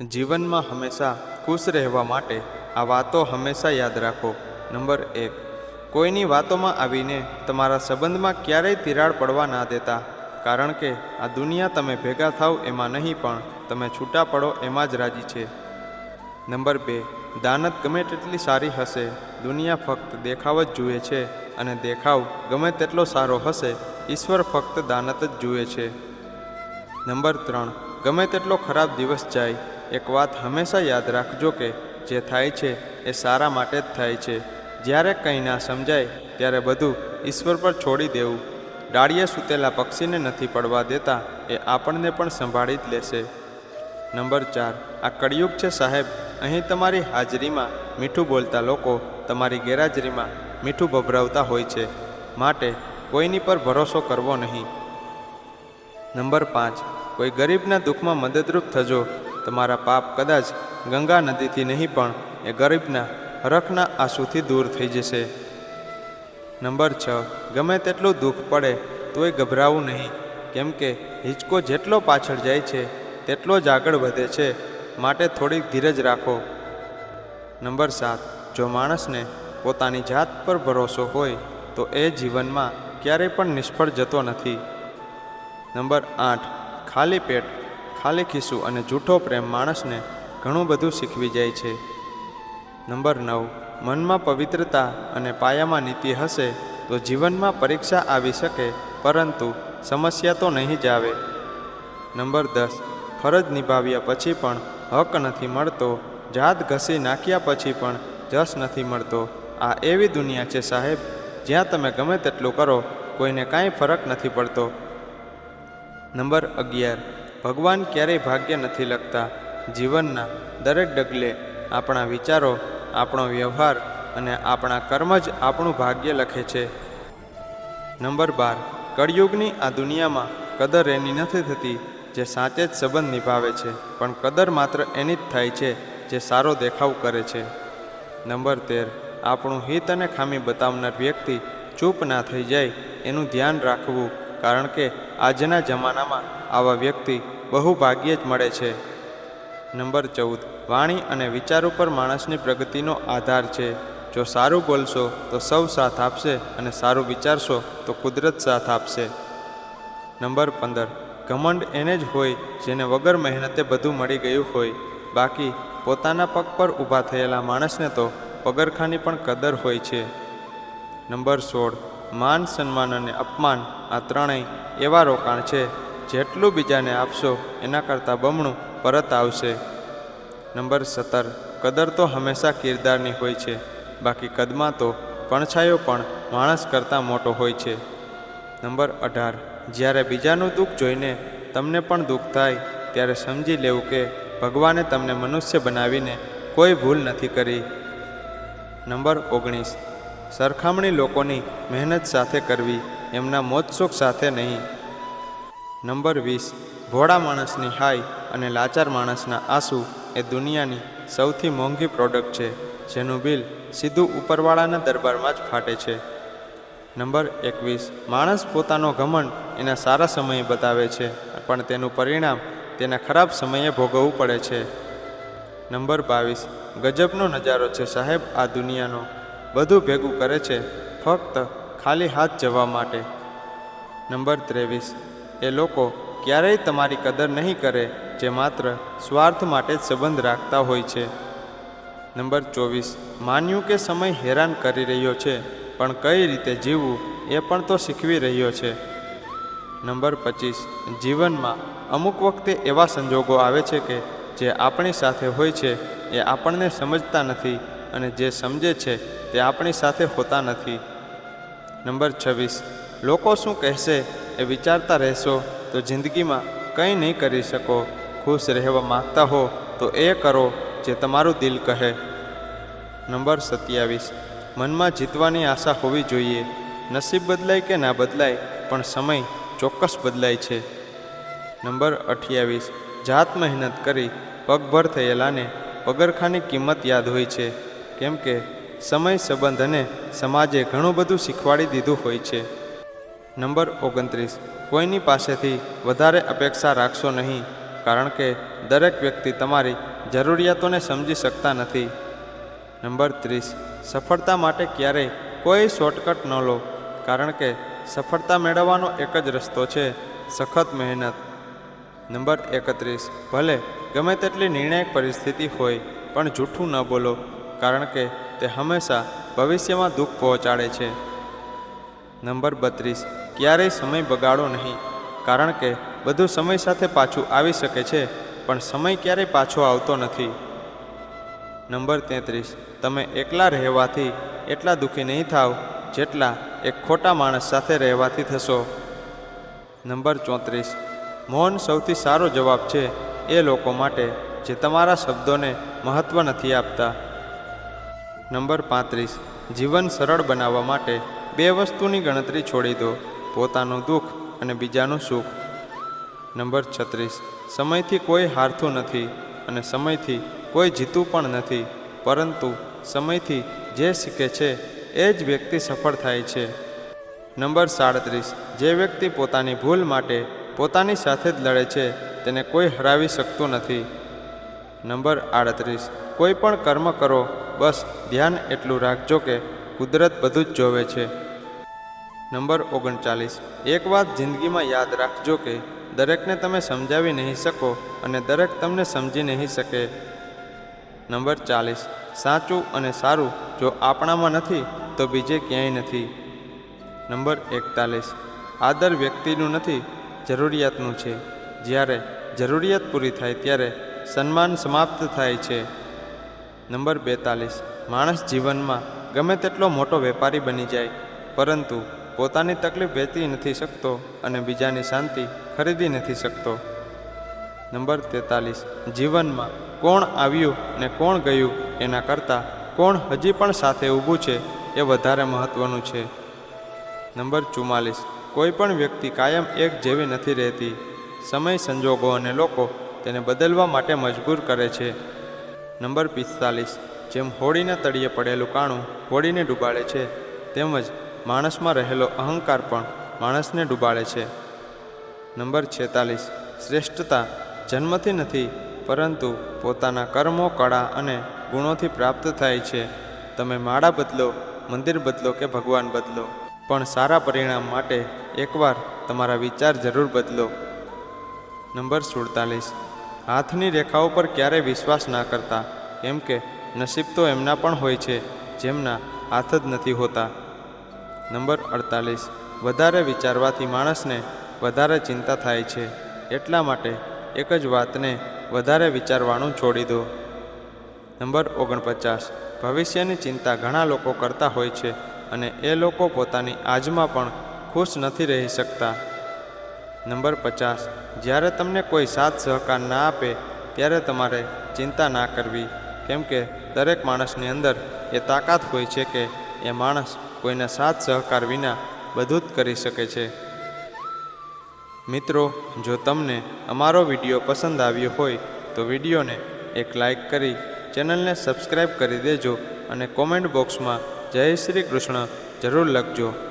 જીવનમાં હંમેશા ખુશ રહેવા માટે આ વાતો હંમેશા યાદ રાખો. નંબર એક, કોઈની વાતોમાં આવીને તમારા સંબંધમાં ક્યારેય તિરાડ પડવા ના દેતા. કારણ કે આ દુનિયા તમે ભેગા થાવ એમાં નહીં પણ તમે છૂટા પડો એમાં જ રાજી છે. નંબર બે, દાનત ગમે તેટલી સારી હશે, દુનિયા ફક્ત દેખાવ જ જુએ છે અને દેખાવ ગમે તેટલો સારો હશે, ઈશ્વર ફક્ત દાનત જ જુએ છે. નંબર ત્રણ, ગમે તેટલો ખરાબ દિવસ જાય એક વાત હંમેશા યાદ રાખજો કે જે થાય છે એ સારા માટે જ થાય છે. જ્યારે કંઈ ના સમજાય, ત્યારે બધું ઈશ્વર પર છોડી દેવું. ડાળીએ સૂતેલા પક્ષીને નથી પડવા દેતા, એ આપણને પણ સંભાળી જ લેશે. નંબર ચાર, આ કળિયુગ છે સાહેબ. અહીં તમારી હાજરીમાં મીઠું બોલતા લોકો તમારી ગેરહાજરીમાં મીઠું ભભરાવતા હોય છે. માટે કોઈની પર ભરોસો કરવો નહીં. નંબર પાંચ, કોઈ ગરીબના દુઃખમાં મદદરૂપ થજો. તમારા પાપ કદાચ ગંગા નદીથી નહીં, પણ એ ગરીબના હરખના આંસુથી દૂર થઈ જશે. નંબર છ. ગમે તેટલું દુઃખ પડે, તોય ગભરાવું નહીં. કેમ કે હિંચકો જેટલો પાછળ જાય છે, તેટલો જ આગળ વધે છે. માટે થોડીક ધીરજ રાખો. નંબર સાત. જો માણસને પોતાની જાત પર ભરોસો હોય, તો એ જીવનમાં ક્યારેય પણ નિષ્ફળ જતો નથી. નંબર આઠ. ખાલી પેટ ખાલી ખિસ્સું અને જૂઠો પ્રેમ માણસને ઘણું બધું શીખવી જાય છે. નંબર નવ. મનમાં પવિત્રતા અને પાયામાં નીતિ હશે તો જીવનમાં પરીક્ષા આવી શકે, પરંતુ સમસ્યા તો નહીં જ આવે. નંબર દસ. ફરજ નિભાવ્યા પછી પણ હક નથી મળતો, જાત ઘસી નાખ્યા પછી પણ જસ નથી મળતો. આ એવી દુનિયા છે સાહેબ, જ્યાં તમે ગમે તેટલું કરો, કોઈને કાંઈ ફરક નથી પડતો. નંબર અગિયાર. ભગવાન ક્યારેય ભાગ્ય નથી લખતા. જીવનના દરેક ડગલે આપણા વિચારો, આપણો વ્યવહાર અને આપણા કર્મ જ આપણું ભાગ્ય લખે છે. નંબર બાર. કળિયુગની આ દુનિયામાં કદર એની નથી થતી, જે સાચે જ સંબંધ નિભાવે છે, પણ કદર માત્ર એની જ થાય છે, જે સારો દેખાવ કરે છે. નંબર તેર. આપણું હિત અને ખામી બતાવનાર વ્યક્તિ ચૂપ ના થઈ જાય, એનું ધ્યાન રાખવું કારણ કે આજના જમાનામાં આવા વ્યક્તિ બહુ ભાગ્યે જ મળે છે. નંબર ચૌદ. વાણી અને વિચાર ઉપર માણસની પ્રગતિનો આધાર છે. જો સારું બોલશો તો સૌ સાથ આપશે અને સારું વિચારશો તો કુદરત સાથ આપશે. નંબર પંદર. ઘમંડ એને જ હોય જેને વગર મહેનતે બધું મળી ગયું હોય. બાકી પોતાના પગ પર ઊભા થયેલા માણસને તો પગરખાની પણ કદર હોય છે. નંબર સોળ. માન, સન્માન અને અપમાન આ ત્રણેય એવા રોકાણ છે, જેટલું બીજાને આપશો, એના કરતાં બમણું પરત આવશે. નંબર સત્તર. કદર તો હંમેશા કિરદારની હોય છે, બાકી કદમાં તો પણછાયો પણ માણસ કરતાં મોટો હોય છે. નંબર અઢાર. જ્યારે બીજાનું દુઃખ જોઈને તમને પણ દુઃખ થાય, ત્યારે સમજી લેવું કે ભગવાને તમને મનુષ્ય બનાવીને કોઈ ભૂલ નથી કરી. નંબર ઓગણીસ. સરખામણી લોકોની મહેનત સાથે કરવી, એમના મોજશોખ સાથે નહીં. નંબર વીસ, ભોળા માણસની હાય અને લાચાર માણસના આંસુ એ દુનિયાની સૌથી મોંઘી પ્રોડક્ટ છે, જેનું બિલ સીધું ઉપરવાળાના દરબારમાં જ ફાટે છે. નંબર એકવીસ, માણસ પોતાનો ઘમંડ એના સારા સમયે બતાવે છે, પણ તેનું પરિણામ તેના ખરાબ સમયે ભોગવવું પડે છે. નંબર બાવીસ, ગજબનો નજારો છે સાહેબ આ દુનિયાનો. બધું ભેગું કરે છે ફક્ત ખાલી હાથ જવા માટે. નંબર ત્રેવીસ. એ લોકો ક્યારેય તમારી કદર નહીં કરે, જે માત્ર સ્વાર્થ માટે જ સંબંધ રાખતા હોય છે. નંબર ચોવીસ. માન્યું કે સમય હેરાન કરી રહ્યો છે, પણ કઈ રીતે જીવવું એ પણ તો શીખવી રહ્યો છે. નંબર પચીસ. જીવનમાં અમુક વખતે એવા સંજોગો આવે છે કે જે આપણી સાથે હોય છે, એ આપણને સમજતા નથી અને જે સમજે છે તે આપણી સાથે હોતા નથી. નંબર છવ્વીસ. લોકો શું કહેશે એ વિચારતા રહેશો તો જિંદગીમાં કંઈ નહીં કરી શકો. ખુશ રહેવા માગતા હો તો એ કરો જે તમારું દિલ કહે. નંબર સત્યાવીસ. મનમાં જીતવાની આશા હોવી જોઈએ. નસીબ બદલાય કે ના બદલાય, પણ સમય ચોક્કસ બદલાય છે. નંબર અઠ્યાવીસ. જાત મહેનત કરી, પગભર થયેલાને પગરખાની કિંમત યાદ હોય છે. કેમ કે સમય, સંબંધ અને સમાજે ઘણું બધું શીખવાડી દીધું હોય છે. નંબર ઓગણત્રીસ. કોઈની પાસેથી વધારે અપેક્ષા રાખશો નહીં, કારણ કે દરેક વ્યક્તિ તમારી જરૂરિયાતોને સમજી શકતા નથી. નંબર ત્રીસ. સફળતા માટે ક્યારેય કોઈ શોર્ટકટ ન લો, કારણ કે સફળતા મેળવવાનો એક જ રસ્તો છે, સખત મહેનત. નંબર એકત્રીસ. ભલે ગમે તેટલી નિર્ણાયક પરિસ્થિતિ હોય, પણ જૂઠું ન બોલો. કારણ કે તે હંમેશા ભવિષ્યમાં દુઃખ પહોંચાડે છે. નંબર બત્રીસ. ક્યારેય સમય બગાડો નહીં, કારણ કે બધું સમય સાથે પાછું આવી શકે છે, પણ સમય ક્યારેય પાછો આવતો નથી. નંબર તેત્રીસ. તમે એકલા રહેવાથી એટલા દુઃખી નહીં થાવ, જેટલા એક ખોટા માણસ સાથે રહેવાથી થશો. નંબર ચોત્રીસ. મૌન સૌથી સારો જવાબ છે એ લોકો માટે જે તમારા શબ્દોને મહત્ત્વ નથી આપતા. નંબર પાંત્રીસ, જીવન સરળ બનાવવા માટે બે વસ્તુની ગણતરી છોડી દો, પોતાનું દુઃખ અને બીજાનું સુખ. નંબર છત્રીસ, સમયથી કોઈ હારતું નથી અને સમયથી કોઈ જીતું પણ નથી, પરંતુ સમયથી જે શીખે છે એ જ વ્યક્તિ સફળ થાય છે. નંબર સાડત્રીસ, જે વ્યક્તિ પોતાની ભૂલ માટે પોતાની સાથે જ લડે છે તેને કોઈ હરાવી શકતું નથી. નંબર આડત્રીસ. કોઈ પણ કર્મ કરો, બસ ધ્યાન એટલું રાખજો કે કુદરત બધું જ જોવે છે. નંબર ઓગણચાલીસ. એક વાત જિંદગીમાં યાદ રાખજો કે દરેકને તમે સમજાવી નહીં શકો અને દરેક તમને સમજી નહીં શકે. નંબર ચાલીસ. સાચું અને સારું જો આપણામાં નથી, તો બીજે ક્યાંય નથી. નંબર એકતાલીસ. આદર વ્યક્તિનું નથી, જરૂરિયાતનું છે. જ્યારે જરૂરિયાત પૂરી થાય ત્યારે સન્માન સમાપ્ત થાય છે. નંબર બેતાલીસ. માણસ જીવનમાં ગમે તેટલો મોટો વેપારી બની જાય, પરંતુ પોતાની તકલીફ વેચી નથી શકતો અને બીજાની શાંતિ ખરીદી નથી શકતો. નંબર તેતાલીસ. જીવનમાં કોણ આવ્યું ને કોણ ગયું એના કરતાં કોણ હજી પણ સાથે ઊભું છે એ વધારે મહત્ત્વનું છે. નંબર ચુમ્માલીસ. કોઈ પણ વ્યક્તિ કાયમ એક જેવી નથી રહેતી. સમય સંજોગો અને લોકો તેને બદલવા માટે મજબૂર કરે છે. નંબર પિસ્તાલીસ. જેમ હોળીના તળિયે પડેલું કાણું હોળીને ડૂબાડે છે, તેમજ માણસમાં રહેલો અહંકાર પણ માણસને ડૂબાડે છે. નંબર છેતાલીસ. શ્રેષ્ઠતા જન્મથી નથી, પરંતુ પોતાના કર્મો, કળા અને ગુણોથી પ્રાપ્ત થાય છે. તમે માળા બદલો, મંદિર બદલો કે ભગવાન બદલો, પણ સારા પરિણામ માટે એકવાર તમારા વિચાર જરૂર બદલો. નંબર સુડતાલીસ. હાથની રેખાઓ પર ક્યારેય વિશ્વાસ ના કરતા, કેમ કે નસીબ તો એમના પણ હોય છે, જેમના હાથ જ નથી હોતા. નંબર અડતાલીસ. વધારે વિચારવાથી માણસને વધારે ચિંતા થાય છે. એટલા માટે એક જ વાતને વધારે વિચારવાનું છોડી દો. નંબર ઓગણપચાસ. ભવિષ્યની ચિંતા ઘણા લોકો કરતા હોય છે અને એ લોકો પોતાની આજમાં પણ ખુશ નથી રહી શકતા. નંબર પચાસ. જ્યારે તમને કોઈ સાથ સહકાર ના આપે, ત્યારે તમારે ચિંતા ના કરવી. કેમ કે દરેક માણસની અંદર એ તાકાત હોય છે કે એ માણસ કોઈના સાથ સહકાર વિના બધું જ કરી શકે છે. મિત્રો, જો તમને અમારો વીડિયો પસંદ આવ્યો હોય, તો વિડીયોને એક લાઈક કરી ચેનલને સબસ્ક્રાઈબ કરી દેજો અને કોમેન્ટ બોક્સમાં જય શ્રી કૃષ્ણ જરૂર લખજો.